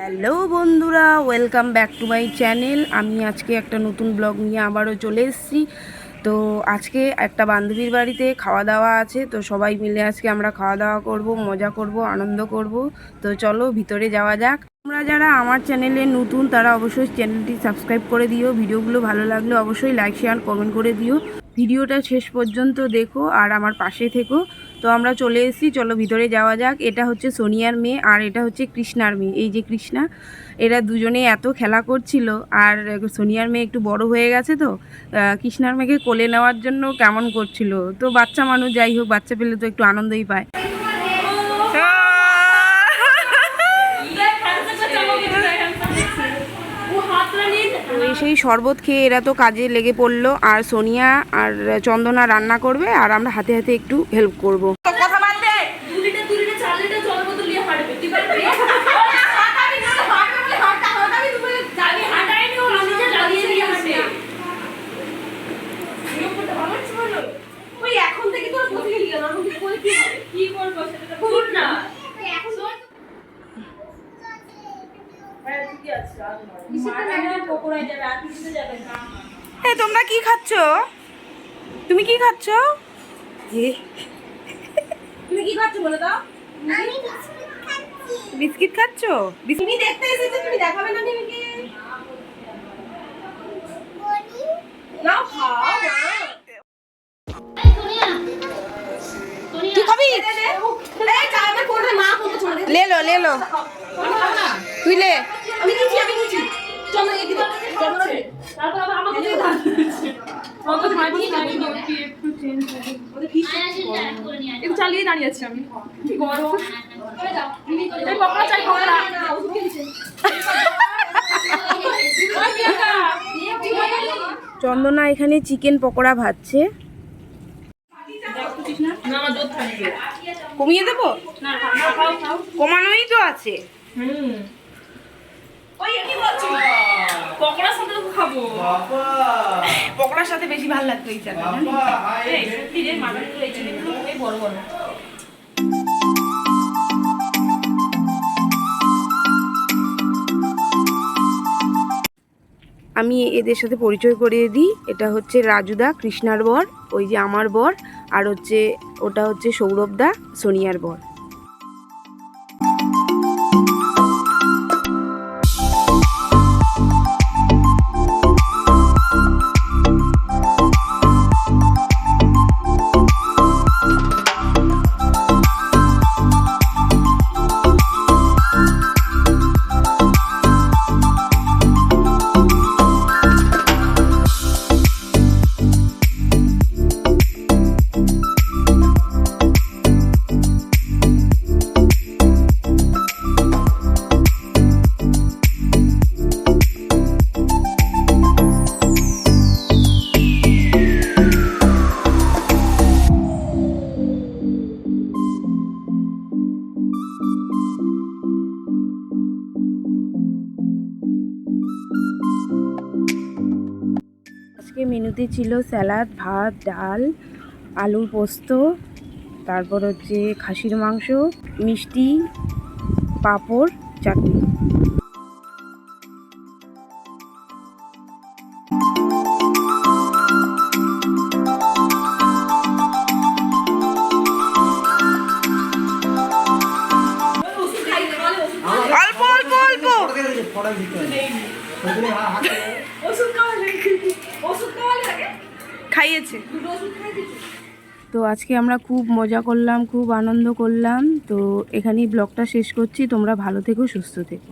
Hello বন্ধুরা welcome back to my channel আমি আজকে একটা নতুন ব্লগ নিয়ে আবারও চলে এসেছি। তো আজকে একটা বান্ধবীর বাড়িতে খাওয়া দাওয়া আছে, তো সবাই মিলে আজকে আমরা খাওয়া দাওয়া করব, মজা করব, আনন্দ করব। তো চলো ভিতরে যাওয়া যাক। তোমরা যারা আমার চ্যানেলে নতুন, তারা অবশ্যই চ্যানেলটি সাবস্ক্রাইব করে দিও। ভিডিওগুলো ভালো লাগলে অবশ্যই লাইক, শেয়ার, কমেন্ট করে দিও। ভিডিওটা শেষ পর্যন্ত দেখো আর আমার পাশে থেকো। তো আমরা চলে এসেছি, চলো ভিতরে যাওয়া যাক। এটা হচ্ছে সোনিয়ার মেয়ে আর এটা হচ্ছে কৃষ্ণার মেয়ে। এই যে কৃষ্ণা, এরা দুজনে এত খেলা করছিল আর সোনিয়ার মেয়ে একটু বড় হয়ে গেছে তো কৃষ্ণার মেয়েকে কোলে নেওয়ার জন্য কেমন করছিল। তো বাচ্চা মানুষ, যাই হোক, বাচ্চা পেলে তো একটু আনন্দই পায়। সেই শরবত খেয়ে এরা তো কাজে লেগে পড়ল। আর সোনিয়া আর চন্দনা রান্না করবে, আর আমরা হাতে হাতে একটু হেল্প করব। পকোড়ায় যাবে আর কিছুতে যাবে না। এই তোমরা কি খাচ্ছ? তুমি কি খাচ্ছ? তুমি কি খাচ্ছ বলে দাও বিস্কিট খাচ্ছ। বিস্কিট তুমি দেখতে এসেছ তুমি দেখাবে না টিভিকে নাও খাও তুই খাবি? লে লো লে লো। তুই লে। আমি দিচ্ছি আমি দিচ্ছি। চলো এই চলো তারপর আবার আমাকে দিয়ে দাও। অত খাই বলে খাই একটু চেঞ্জ হবে ওদের ফিস একটু চালিয়ে দাঁড়িয়ে আছি আমি। কি গরম? এই পকড়া চাই পকড়া। ওষুধ খেয়েছে চন্দনা এখানে চিকেন পকোড়া ভাজছে। কমিয়ে দেবো? না খাও খাও খাও। কমানোই তো আছে। হুম। ওই কি বলছো। পকোড়ার সাথে তো খাব। পকোড়ার সাথে বেশি ভালো লাগতো এই চাটা এই সত্যি যে মাটনগুলো এই চিকেনগুলো খুবই বড় বড়। আমি এদের সাথে পরিচয় করিয়ে দিই। এটা হচ্ছে রাজুদা কৃষ্ণার বর ওই যে আমার বর আর হচ্ছে ওটা হচ্ছে সৌরভদা সোনিয়ার বর। আজকে মেনুতে ছিল স্যালাড ভাত ডাল আলুর পোস্ত তারপর হচ্ছে খাসির মাংস মিষ্টি পাঁপড় চাটনি। অল্প অল্প অল্প। তো আজকে আমরা খুব মজা করলাম, খুব আনন্দ করলাম। তো এখানেই ব্লগটা শেষ করছি। তোমরা ভালো থেকো, সুস্থ থেকো।